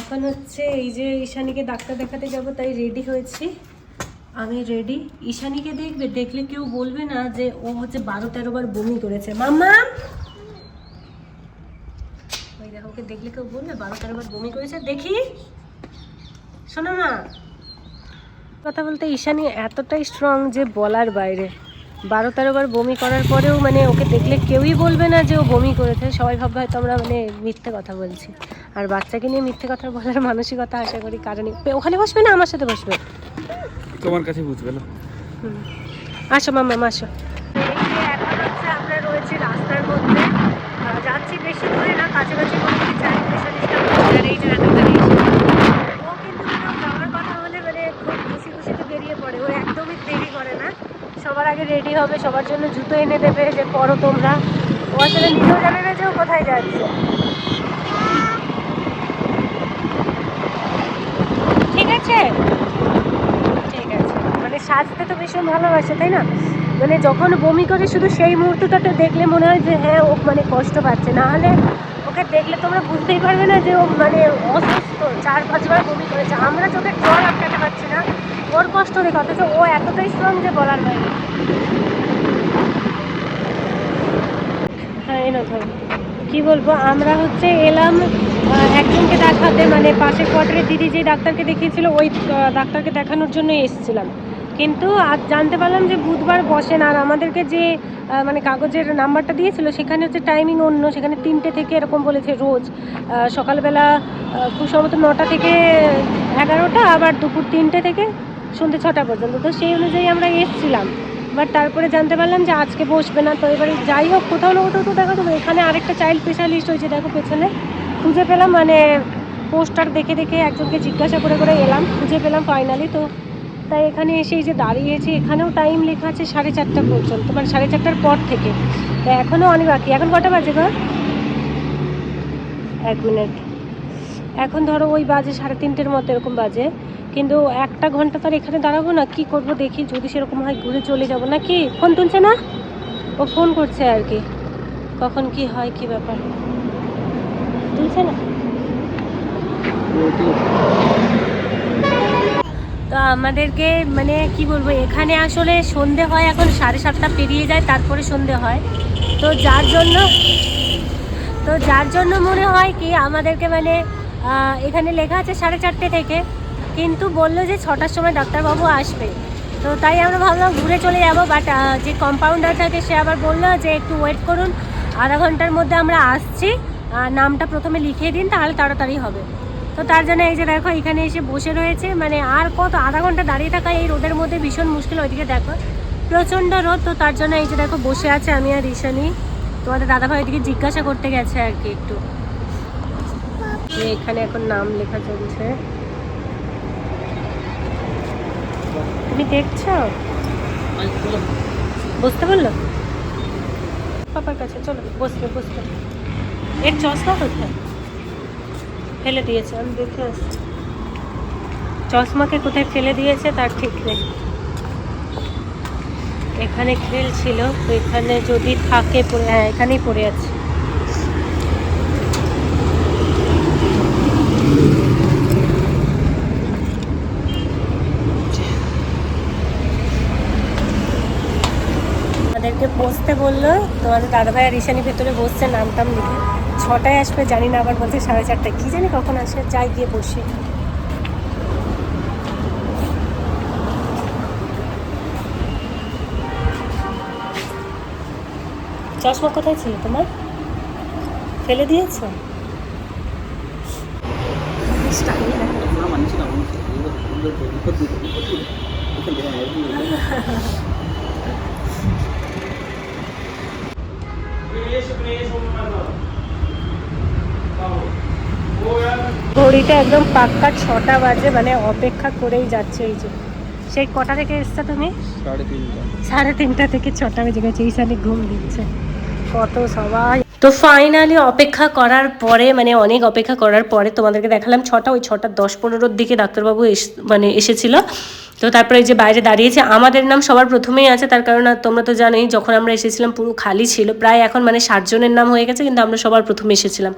এখন হচ্ছে এই যে ঈশানীকে ডাক্তার দেখাতে যাব, তাই রেডি হয়েছি। আমি রেডি ঈশানীকে দেখবে, দেখলে কেউ বলবে না যে ও হচ্ছে বারো তেরো বার বমি করেছে। মাম্মা! ওই দেখো, ওকে দেখলে কেউ বলবে, বারো তেরো বার বমি করেছে, দেখি। শোনো না কথা বলতে ঈশানী এতটাই স্ট্রং যে বলার বাইরে। বারো তেরো বার বমি করার পরেও মানে ওকে দেখলে কেউই বলবে না যে ও বমি করেছে। সবাই ভাববে হয়তো আমরা মানে মিথ্যে কথা বলছি। আর বাচ্চাকে নিয়ে মিথ্যে কথা বলার মানসিকতা আশা করি কারণে ওখানে বসবে না? আমার সাথে বসবে। তোমার কাছে বুঝবে না। আসো মাম্মা আসো। এখন হচ্ছে আমরা রয়েছি রাস্তার মধ্যে যাচ্ছি বেশি দূরে না কাছাকাছি মধ্যে চাই স্পেশালিস্ট এই যে ও কিন্তু যাওয়ার কথা হলে মানে খুব খুশি খুশিতে বেরিয়ে পড়ে ও একদমই দেরি করে না সবার আগে রেডি হবে সবার জন্য জুতো এনে দেবে যে পরো তোমরা ও আসলে নিজেও জানে না যে ও কোথায় যাচ্ছে ঠিক আছে ঠিক আছে মানে সাজতে তো ভীষণ ভালোবাসে, তাই না? মানে যখন বমি করে শুধু সেই মুহূর্তটাতে দেখলে মনে হয় যে হ্যাঁ ও মানে কষ্ট পাচ্ছে। না হলে ওকে দেখলে তোমরা বুঝতেই পারবে না যে ও মানে অসুস্থ, চার পাঁচবার বমি করেছে। আমরা চোখে জল আটকাতে পারছি না। ওর কষ্ট দেখে, অথচ ও এতটাই স্ট্রং যে বলার বাইরে। হ্যাঁ কি বলব? আমরা হচ্ছে এলাম একজনকে দেখাতে মানে পাশের কোয়ার্টারে দিদি যে ডাক্তারকে দেখিয়েছিল, ওই ডাক্তারকে দেখানোর জন্য এসেছিলাম। কিন্তু আজ জানতে পারলাম যে বুধবার বসেন আর আমাদেরকে যে মানে কাগজের নাম্বারটা দিয়েছিল, সেখানে হচ্ছে টাইমিং অন্য, সেখানে তিনটে থেকে এরকম বলেছে রোজ। সকালবেলা খুব সম্ভবত নটা থেকে এগারোটা, আবার দুপুর তিনটে থেকে সন্ধ্যে ছটা পর্যন্ত। তো সেই অনুযায়ী আমরা এসেছিলাম। বাট তারপরে জানতে পারলাম যে আজকে বসবে না। তো এবারে যাই হোক, কোথাও না কোথাও তো দেখা যাবে। এখানে আরেকটা চাইল্ড স্পেশালিস্ট হয়েছে, দেখো পেছনে। খুঁজে পেলাম মানে পোস্টার দেখে দেখে একজনকে জিজ্ঞাসা করে করে এলাম। খুঁজে পেলাম ফাইনালি তো তাই এখানে এসে এই যে দাঁড়িয়েছি, এখানেও টাইম লেখা আছে সাড়ে চারটা পর্যন্ত মানে সাড়ে চারটার পর থেকে। তো এখনও অনেক বাকি। এখন কটা বাজে গো? এক মিনিট এখন ধরো ওই বাজে সাড়ে তিনটের মতো এরকম বাজে। কিন্তু একটা ঘণ্টা তার এখানে দাঁড়াবো না, কি করব দেখি, যদি সেরকম হয় ঘুরে চলে যাব না কি ফোন তুলছে না? ও ফোন করছে আর কি। কখন কি হয়, কি ব্যাপার? তুলছে না? তো আমাদেরকে মানে কি বলব, এখানে আসলে সন্ধে হয়, এখন সাড়ে সাতটা পেরিয়ে যায়, তারপরে সন্ধে হয়। তো যার জন্য, তো যার জন্য মনে হয় কি, আমাদেরকে মানে এখানে লেখা আছে সাড়ে চারটে থেকে, কিন্তু বলল যে ছটার সময় ডাক্তারবাবু আসবে। তো তাই আমরা ভাবলাম ঘুরে চলে যাব বাট যে কম্পাউন্ডার থাকে, সে আবার বলল যে একটু ওয়েট করুন, আধা ঘণ্টার মধ্যে আমরা আসছি। নামটা প্রথমে লিখিয়ে দিন, তাহলে তাড়াতাড়ি হবে। তো তার জন্য এই যে দেখো, এখানে এসে বসে রয়েছে। মানে আর কত, আধা ঘণ্টা দাঁড়িয়ে থাকা এই রোদের মধ্যে ভীষণ মুশকিল ওইদিকে দেখো। প্রচণ্ড রোদ, তো তার জন্য এই যে দেখো, বসে আছে আমি আর ঈশানি। তোমাদের দাদাভাই ওইদিকে জিজ্ঞাসা করতে গেছে আর কি একটু। এখানে এখন নাম লেখা চলছে। তুমি দেখছ? বসতে পারল পাপার কাছে, চলো, বসবে বসবে। এর চশমা কোথায়? ফেলে দিয়েছে, আমি দেখে আসছি। চশমাকে কোথায় ফেলে দিয়েছে তার ঠিক নেই। এখানে খেলছিল এখানে যদি থাকে পড়ে হ্যাঁ এখানেই পড়ে আছে। বসতে বলল, তোমাদের দাদাভাই আর ঈশানি ভেতরে বসছে নাম টাম লিখে। ছটায় আসবে, জানি না আবার বলছে সাড়ে চারটায়। কী জানি কখন আসবে যাই গিয়ে বসি। চশমা কোথায় ছিল তোমার? ফেলে দিয়েছ? না ঘড়িটা একদম পাক্কা ছটা বাজে মানে অপেক্ষা করেই যাচ্ছে এই যে। সেই কটা থেকে এসছো তুমি? সাড়ে তিনটা। থেকে ছটা বেজে গেছে ঈশানি ঘুম দিচ্ছে। কত সবাই। তো ফাইনালি অপেক্ষা করার পরে মানে অনেক অপেক্ষা করার পরে তোমাদেরকে দেখালাম ছটা ওই ছটা দশ পনেরোর দিকে ডাক্তারবাবু এস মানে এসেছিল। তো তারপরে যে বাইরে দাঁড়িয়েছে, আমাদের নাম সবার প্রথমেই আছে, তার কারণ তোমরা তো জানোই, যখন আমরা এসেছিলাম পুরো খালি ছিল, প্রায় এখন মানে ষাট জনের নাম হয়ে গেছে, কিন্তু আমরা সবার প্রথমে এসেছিলাম।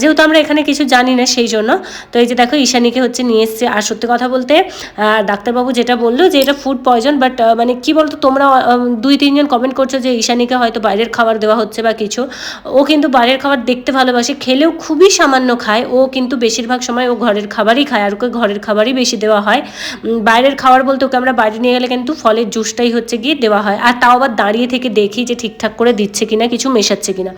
যেহেতু আমরা এখানে কিছু জানি না সেই জন্য, তো এই যে দেখো, ঈশানীকে হচ্ছে নিয়ে এসছে। আর সত্যি কথা বলতে ডাক্তারবাবু যেটা বলল যে এটা ফুড পয়জন বাট মানে কি বলতো, তোমরা দুই তিনজন কমেন্ট করছ যে ঈশানীকে হয়তো বাইরের খাবার দেওয়া হচ্ছে বা কিছু। ও কিন্তু বাইরের খাবার দেখতে ভালোবাসে, খেলেও খুবই সামান্য খায়, ও কিন্তু বেশিরভাগ সময় ও ঘরের খাবারই খায়, আর ওকে ঘরের খাবারই বেশি দেওয়া হয়। বাইরের খাবার বলতে ওকে আমরা বাইরে নিয়ে গেলে কিন্তু ফলের জুসটাই হচ্ছে গিয়ে দেওয়া হয়। আর তাও আবার দাঁড়িয়ে থেকে দেখি যে ঠিকঠাক করে দিচ্ছে কিনা, কিছু মেশাচ্ছে কিনা।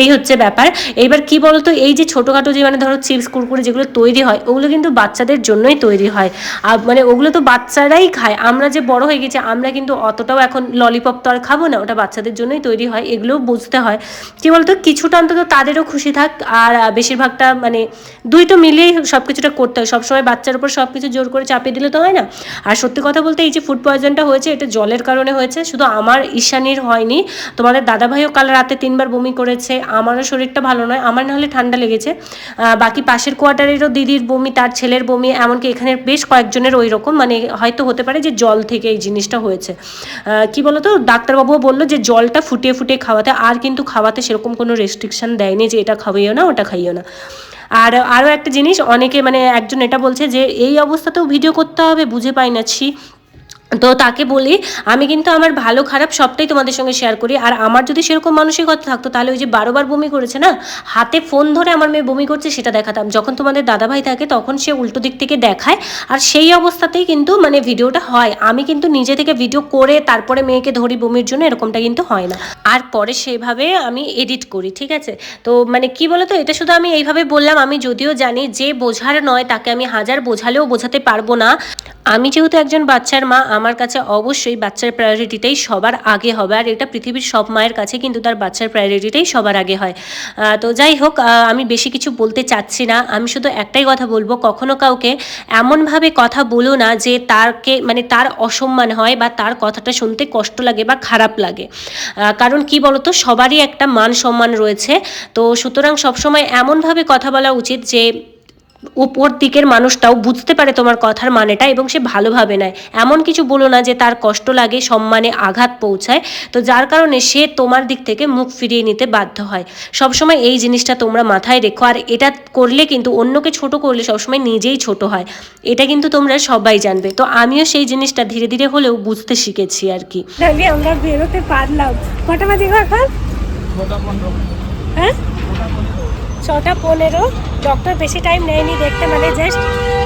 এই হচ্ছে ব্যাপার। এইবার কি বলতো, এই যে ছোটোখাটো যে মানে ধরো চিপস, কুরকুরে যেগুলো তৈরি হয়, ওগুলো কিন্তু বাচ্চাদের জন্যই তৈরি হয়। আর মানে ওগুলো তো বাচ্চারাই খায়। আমরা যে বড় হয়ে গেছি, আমরা কিন্তু অতটাও এখন ললিপপ তো আর খাব না, ওটা বাচ্চাদের জন্যই তৈরি হয়, এগুলোও বুঝতে হয়। কি বলতো, কিছুটা অন্তত তাদেরও খুশি থাক, আর বেশিরভাগটা মানে দুইটো মিলিয়েই সব কিছুটা করতে হয়। সবসময় বাচ্চার উপর সব কিছু জোর করে চাপিয়ে দিলে তো হয় না। আর সত্যি কথা বলতে এই যে ফুড পয়জনটা হয়েছে, এটা জলের কারণে হয়েছে। শুধু আমার ঈশানির হয়নি, তোমাদের দাদাভাইও কাল রাতে তিনবার বমি করেছে, আমারও শরীরটা ভালো নয়, আমার নাহলে ঠান্ডা লেগেছে। বাকি পাশের কোয়ার্টারেরও দিদির বমি, তার ছেলের বমি, এমনকি এখানে বেশ কয়েকজনের ওই রকম মানে হয়তো হতে পারে যে জল থেকে এই জিনিসটা হয়েছে। কি বলতো, ডাক্তারবাবুও বলল যে জলটা ফুটিয়ে ফুটিয়ে খাওয়াতে, আর কিন্তু খাওয়াতে সেরকম কোনো রেস্ট্রিকশন দেয়নি যে এটা খাওয়াইও না, ওটা খাইও না। আর আরও একটা জিনিস, অনেকে মানে একজন এটা বলছে যে, এই অবস্থাতেও ভিডিও করতে হবে, বুঝে পাই না, ছি। তো তাকে বলি, আমি কিন্তু আমার ভালো খারাপ সবটাই তোমাদের সঙ্গে শেয়ার করি। আর আমার যদি সেরকম মানসিকতা থাকতো, তাহলে ওই যে বারোবার বমি করেছে না, হাতে ফোন ধরে আমার মেয়ে বমি করছে সেটা দেখাতাম। যখন তোমাদের দাদাভাই থাকে, তখন সে উল্টো দিক থেকে দেখায়। আর সেই অবস্থাতেই কিন্তু মানে ভিডিওটা হয়। আমি কিন্তু নিজে থেকে ভিডিও করে তারপরে মেয়েকে ধরি বমির জন্য, এরকমটা কিন্তু হয় না। আর পরে সেইভাবে আমি এডিট করি, ঠিক আছে? তো মানে কি বলতো, এটা শুধু আমি এইভাবে বললাম, আমি যদিও জানি যে বোঝার নয়, তাকে আমি হাজার বোঝালেও বোঝাতে পারব না। আমি যেহেতু একজন বাচ্চার মা আমার কাছে অবশ্যই বাচ্চার প্রায়োরিটিটাই সবার আগে হবে। আর এটা পৃথিবীর সব মায়ের কাছে কিন্তু তার বাচ্চার প্রায়োরিটিটাই সবার আগে হয়। তো যাই হোক আমি বেশি কিছু বলতে চাচ্ছি না। আমি শুধু একটাই কথা বলব, কখনো কাউকে এমনভাবে কথা বলো না যে তারকে মানে তার অসম্মান হয় বা তার কথাটা শুনতে কষ্ট লাগে বা খারাপ লাগে। কারণ কি বলতো, সবারই একটা মান সম্মান রয়েছে। তো সুতরাং সবসময় এমনভাবে কথা বলা উচিত যে উপর দিকের মানুষটাও বুঝতে পারে তোমার কথার মানেটা এবং সে ভালোভাবে নেয়। এমন কিছু বলো না যে তার কষ্ট লাগে সম্মানে আঘাত পৌঁছায়। তো যার কারণে সে তোমার দিক থেকে মুখ ফিরিয়ে নিতে বাধ্য হয়। সবসময় এই জিনিসটা তোমরা মাথায় রেখো। আর এটা করলে কিন্তু অন্যকে ছোট করলে সবসময় নিজেই ছোট হয়। এটা কিন্তু তোমরা সবাই জানবে। তো আমিও সেই জিনিসটা ধীরে ধীরে হলেও বুঝতে শিখেছি আর কি। আমরা বেরোতে পারলাম। কটা বাজে এখন হ্যাঁ? ছটা পনেরো। ডক্টর বেশি টাইম নেয়নি দেখতে মানে জাস্ট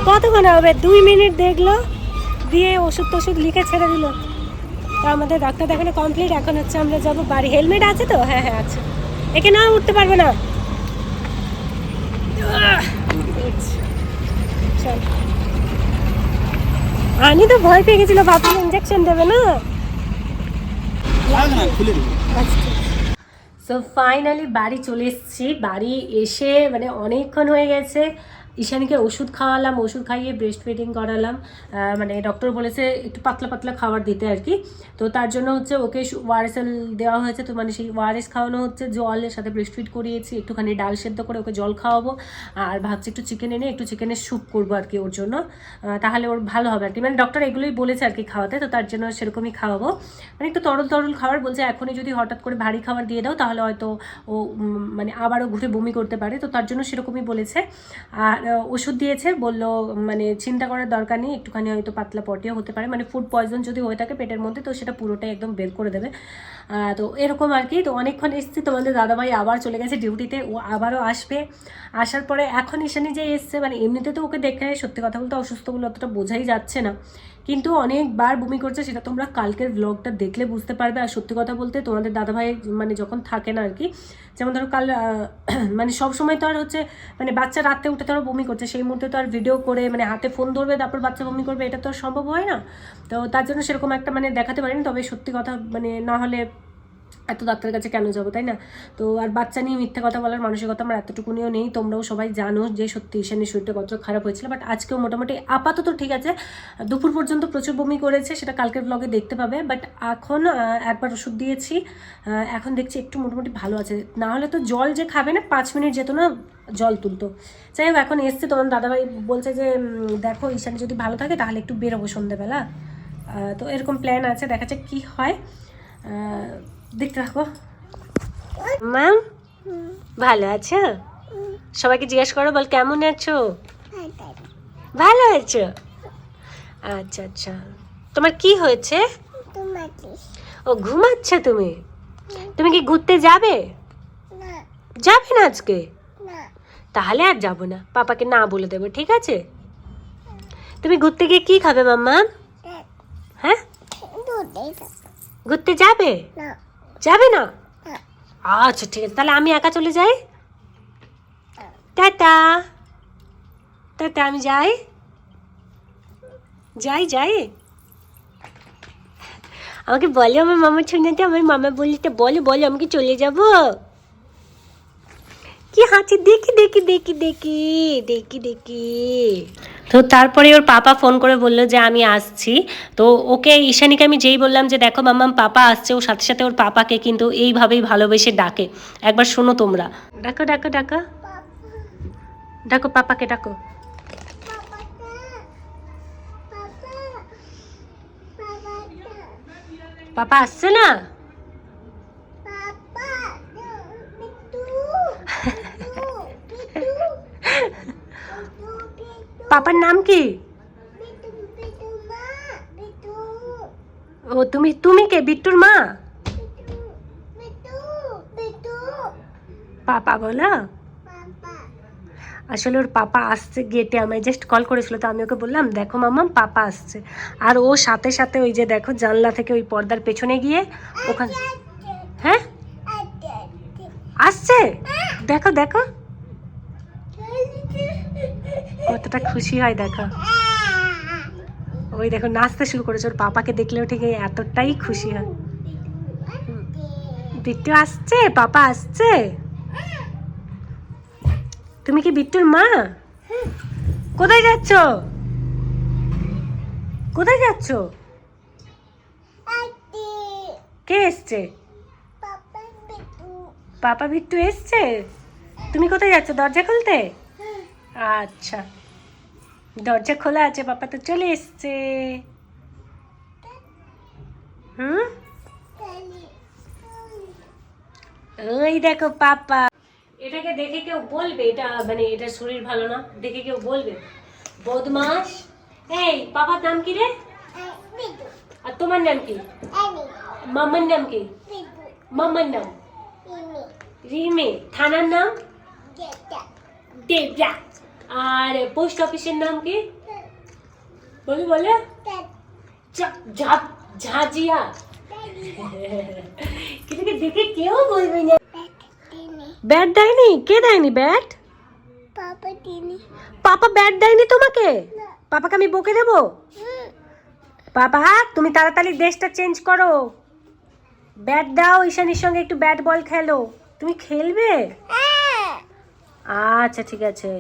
কতক্ষণ হবে? দুই মিনিট দেখল দিয়ে ওষুধ টষুধ লিখে ছেড়ে দিল। তো আমাদের ডাক্তার দেখানো কমপ্লিট এখন হচ্ছে আমরা যাব বাড়ি। হেলমেট আছে তো? হ্যাঁ হ্যাঁ আছে। একে না উঠতে পারবে না। আমি তো ভয় পেয়ে গেছিল বাপু ইঞ্জেকশন দেবে না। না সো ফাইনালি বাড়ি চলে এসেছি। বাড়ি এসে মানে অনেকক্ষণ হয়ে গেছে। ঈশানীকে ওষুধ খাওয়ালাম, ওষুধ খাইয়ে ব্রেস্ট ফিডিং করালাম মানে ডক্টর বলেছে একটু পাতলা পাতলা খাবার দিতে আর কি। তো তার জন্য হচ্ছে ওকে ওয়ারেসেল দেওয়া হয়েছে। তো মানে সেই ওয়ারেস খাওয়ানো হচ্ছে, জলের সাথে ব্রেস্ট ফিড করিয়েছি, একটুখানি ডাল সেদ্ধ করে ওকে জল খাওয়াবো। আর ভাবছি একটু চিকেন এনে একটু চিকেনের স্যুপ করব আর কি ওর জন্য। তাহলে ওর ভালো হবে আর কি। মানে ডক্টর এগুলোই বলেছে আর কি খাওয়াতে, তো তার জন্য সেরকমই খাওয়াবো। মানে একটু তরল তরল খাবার বলছে, এখনই যদি হঠাৎ করে ভারী খাবার দিয়ে দাও, তাহলে হয়তো ও মানে আবারও ঘুরে বমি করতে পারে। তো তার জন্য সেরকমই বলেছে। আর ওষুধ দিয়েছে, বলল মানে চিন্তা করার দরকার নেই, একটুখানি হয়তো পাতলা পটিও হতে পারে। মানে ফুড পয়জন যদি হয়ে থাকে পেটের মধ্যে, তো সেটা পুরোটাই একদম বের করে দেবে। তো এরকম আর কি, তো অনেকক্ষণ এসেছি, তোমাদের দাদাভাই আবার চলে গেছে ডিউটিতে ও আবারও আসবে। আসার পরে এখন ইশানি যে এসছে মানে এমনিতে তো ওকে দেখে সত্যি কথা বলতে অসুস্থ বলে অতটা বোঝাই যাচ্ছে না। কিন্তু অনেকবার বমি করছে, সেটা তোমরা কালকের ব্লগটা দেখলে বুঝতে পারবে। আর সত্যি কথা বলতে তোমাদের দাদাভাই মানে যখন থাকে না আর কি যেমন ধরো কাল মানে সব সময় তো আর হচ্ছে মানে বাচ্চা রাতে উঠে ধরো বমি করছে, সেই মুহূর্তে তো আর ভিডিও করে মানে হাতে ফোন ধরবে, তারপর বাচ্চা বমি করবে, এটা তো আর সম্ভব হয় না। তো তার জন্য সেরকম একটা মানে দেখাতে পারিনি, তবে সত্যি কথা মানে না হলে এত ডাক্তারের কাছে কেন যাব, তাই না? তো আর বাচ্চা নিয়ে মিথ্যা কথা বলার মানসিকতা আমার এতটুকুনিও নেই। তোমরাও সবাই জানো যে সত্যি ঈশানের শরীরটা কতটা খারাপ হয়েছিল। বাট আজকেও মোটামুটি আপাতত ঠিক আছে। দুপুর পর্যন্ত প্রচুর বমি করেছে, সেটা কালকের ব্লগে দেখতে পাবে। বাট এখন একবার ওষুধ দিয়েছি। এখন দেখছি একটু মোটামুটি ভালো আছে। না হলে তো জল যে খাবে না, পাঁচ মিনিট যেত না, জল তুলতো। যাই হোক, এখন এসছে। তোমার দাদাভাই বলছে যে দেখো ঈশান যদি ভালো থাকে, তাহলে একটু বেরোবো সন্ধেবেলা তো এরকম প্ল্যান আছে, দেখা যাক কী হয়। দেখতে থাকো ম্যাম ভালো আছো? সবাইকে জিজ্ঞেস করো, বল কেমন আছো? ভালো আছো? আচ্ছা আচ্ছা। তোমার কি হয়েছে? ও, ঘুমাচ্ছ তুমি? তুমি কি ঘুরতে যাবে? যাবে না আজকে? তাহলে আর যাব না। পাপাকে না বলে দেবো, ঠিক আছে? তুমি ঘুরতে গিয়ে কি খাবে, মাম্মা? হ্যাঁ? ঘুরতে যাবে? যাবে না? আচ্ছা ঠিক আছে। তাহলে আমি একা চলে যাই? টাটা। টাটা, আমি যাই। যাই যাই। আমাকে বলে আমার মামা শুনেতে আমার মামা বলিতে বলো বলো আমাকে চলে যাব? কি হাঁচি? দেখি দেখি দেখি দেখি দেখি দেখি। তো তারপরে ওর পাপা ফোন করে বলল যে, আমি আসছি। তো ওকে ঈশানীকে আমি যেই বললাম যে, দেখো মাম্মাম, পাপা আসছে। ও সাথে সাথে ওর পাপাকে কিন্তু এইভাবেই ভালোবেসে ডাকে। একবার শোনো তোমরা। ডাকো ডাকো ডাকো। ডাকো, পাপাকে ডাকো। পাপা আসছে না? পাপার নাম কি? ও তুমি তুমি কে? বিট্টুর মা? পাপা বলো। আসলে ওর পাপা আসছে গেটে আমায় জাস্ট কল করেছিল তো আমি ওকে বললাম দেখো মামা পাপা আসছে। আর ও সাথে সাথে ওই যে দেখো জানলা থেকে ওই পর্দার পেছনে গিয়ে ওখানে হ্যাঁ? আসছে? দেখো দেখো। কতটা খুশি হয় দেখো। ওই দেখো নাচতে শুরু করেছে। ওর পাপাকে দেখলেও ঠিক এতটাই খুশি হয়। বিট্টু আসছে? পাপা আসছে? তুমি কি বিট্টুর মা? কোথায় যাচ্ছ? কোথায় যাচ্ছ? কে এসছে? পাপা বিট্টু। এসছে? তুমি কোথায় যাচ্ছ দরজা খুলতে? আচ্ছা। দরজা খোলা আছে পাপা তো চলে এসছে। হুম? ওই দেখো পাপা। এটাকে দেখে কেউ বলবে এটা মানে এটা শরীর ভালো না দেখে কেউ বলবে। বদমাস এই পাপার নাম কি রে? আর তোমার নাম কি? মাম্মার নাম কি? মাম্মার নাম? রিমে। থানার নাম? দেবরা আর পোস্ট অফিসের নাম কি? বলো? বলে ঝাঁঝিয়া কিন্তু দেখে কেউ বলবে না? ব্যাট দেয়নি? কে দেয়নি ব্যাট পাপা ব্যাট দেয়নি তোমাকে? পাপাকে আমি বকে দেবো? বাবা তুমি তাড়াতাড়ি ড্রেসটা চেঞ্জ করো। ব্যাট দাও ঈশানির সঙ্গে একটু ব্যাট বল খেলো। তুমি খেলবে? আচ্ছা ঠিক আছে।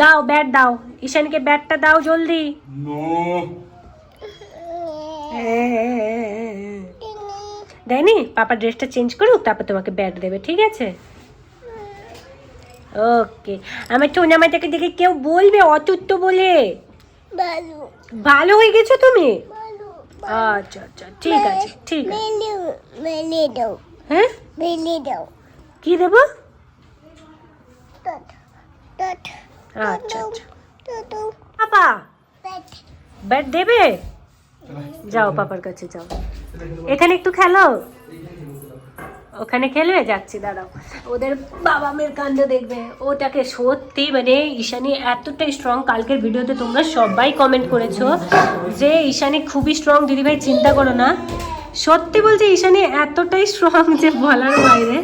দাও ব্যাট দাও। ঈশানকে ব্যাটটা দাও জলদি। দেয়নি পাপা ড্রেসটা চেঞ্জ করুক তারপর তোমাকে ব্যাট দেবে ঠিক আছে? ওকে আমার টোনামাটাকে দেখে কেউ বলবে অতুত্ব বলে? ভালো হয়ে গেছো তুমি? আচ্ছা আচ্ছা ঠিক আছে ঠিক আছে। হ্যাঁ? কি দেবো? আচ্ছা আচ্ছা। Papa bat. দেবে? যাও পাপার কাছে যাও। এখানে একটু খেলো। ওখানে খেলবে? যাচ্ছি দাঁড়াও। ওদের বাবা মেয়ের কাণ্ড দেখবে। ওটাকে সত্যি মানে ঈশানি এতটাই স্ট্রং কালকের ভিডিওতে তোমরা সবাই কমেন্ট করেছ যে ঈশানী খুবই স্ট্রং দিদিভাই চিন্তা করো না। সত্যি বলছি ঈশানি এতটাই স্ট্রং যে বলার বাইরে।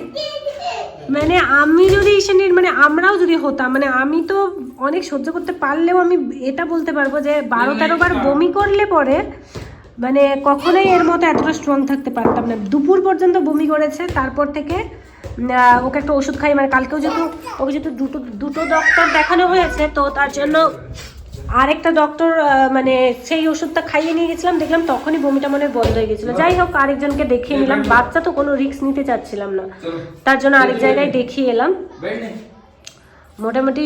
মানে আমি যদি ঈশানীর মানে আমরাও যদি হতাম মানে আমি তো অনেক সহ্য করতে পারলেও আমি এটা বলতে পারব যে বারো তেরো বার বমি করলে পরে মানে কখনোই এর মতো এতটা স্ট্রং থাকতে পারতাম না। দুপুর পর্যন্ত বমি করেছে তারপর থেকে ওকে একটা ওষুধ খাই মানে কালকেও যেহেতু ওকে যেহেতু দুটো দুটো ডক্টর দেখানো হয়েছে তো তার জন্য আরেকটা ডক্টর মানে সেই ওষুধটা খাইয়ে নিয়ে গেছিলাম দেখলাম তখনই বমিটা মনে বন্ধ হয়ে গেছিল। যাই হোক আরেকজনকে দেখিয়ে নিলাম। বাচ্চা তো কোনো রিস্ক নিতে চাচ্ছিলাম না। তার জন্য আরেক জায়গায় দেখিয়ে এলাম। মোটামুটি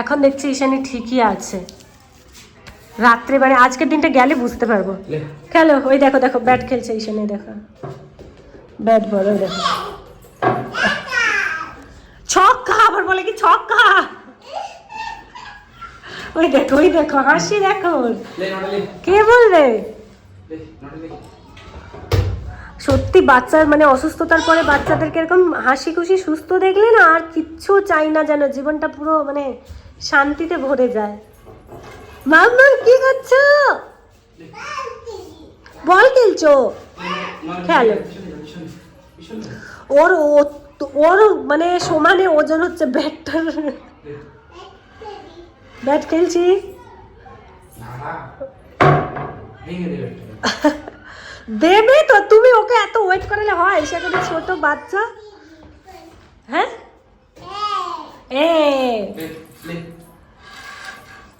এখন দেখছি ঈশানি ঠিকই আছে। রাত্রে মানে আজকের দিনটা গেলে বুঝতে পারব। খেলো ওই দেখো দেখো ব্যাট খেলছে ঈশানি দেখো। ব্যাট বল ওই দেখো। ছক্কা আবার বলে কি ছক্কা? ওই দেখো ওই দেখো হাসি দেখো। কে বলবে লে সত্যি বাচ্চার মানে অসুস্থতার পরে বাচ্চাদেরকে এরকম হাসি খুশি সুস্থ দেখলে না আর কিচ্ছু চাই না যেন জীবনটা পুরো মানে শান্তিতে ভরে যায়। মাম্মা কি করছ? বল খেলছো? খেলো। ওর ও- ওর মানে সমানে ওজন হচ্ছে ব্যাটটার ব্যাট খেলছি। দেবে তো তুমি ওকে এত ওয়েট করালে হয়? সে একটা ছোট বাচ্চা। হ্যাঁ? এ।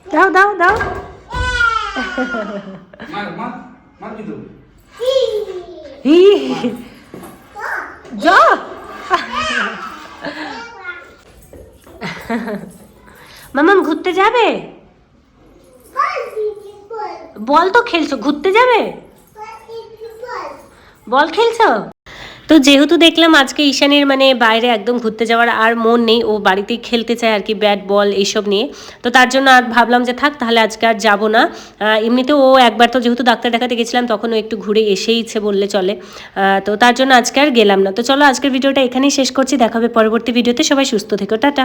দাও দাও দাও। যা। মামাম ঘুরতে যাবে? বল তো খেলছো ঘুরতে যাবে? বল খেলছো? তো যেহেতু দেখলাম আজকে ঈশানের মানে বাইরে একদম ঘুরতে যাওয়ার আর মন নেই ও বাড়িতেই খেলতে চায় আর কি ব্যাট বল এইসব নিয়ে। তো তার জন্য আর ভাবলাম যে থাক তাহলে আজকে আর যাব না। আহ, এমনিতেও ও একবার তো যেহেতু ডাক্তার দেখাতে গেছিলাম তখন ও একটু ঘুরে এসেইছে বললে চলে। তো তার জন্য আজকে আর গেলাম না। তো চলো আজকের ভিডিওটা এখানেই শেষ করছি দেখা হবে পরবর্তী ভিডিওতে। সবাই সুস্থ থেকো টাটা।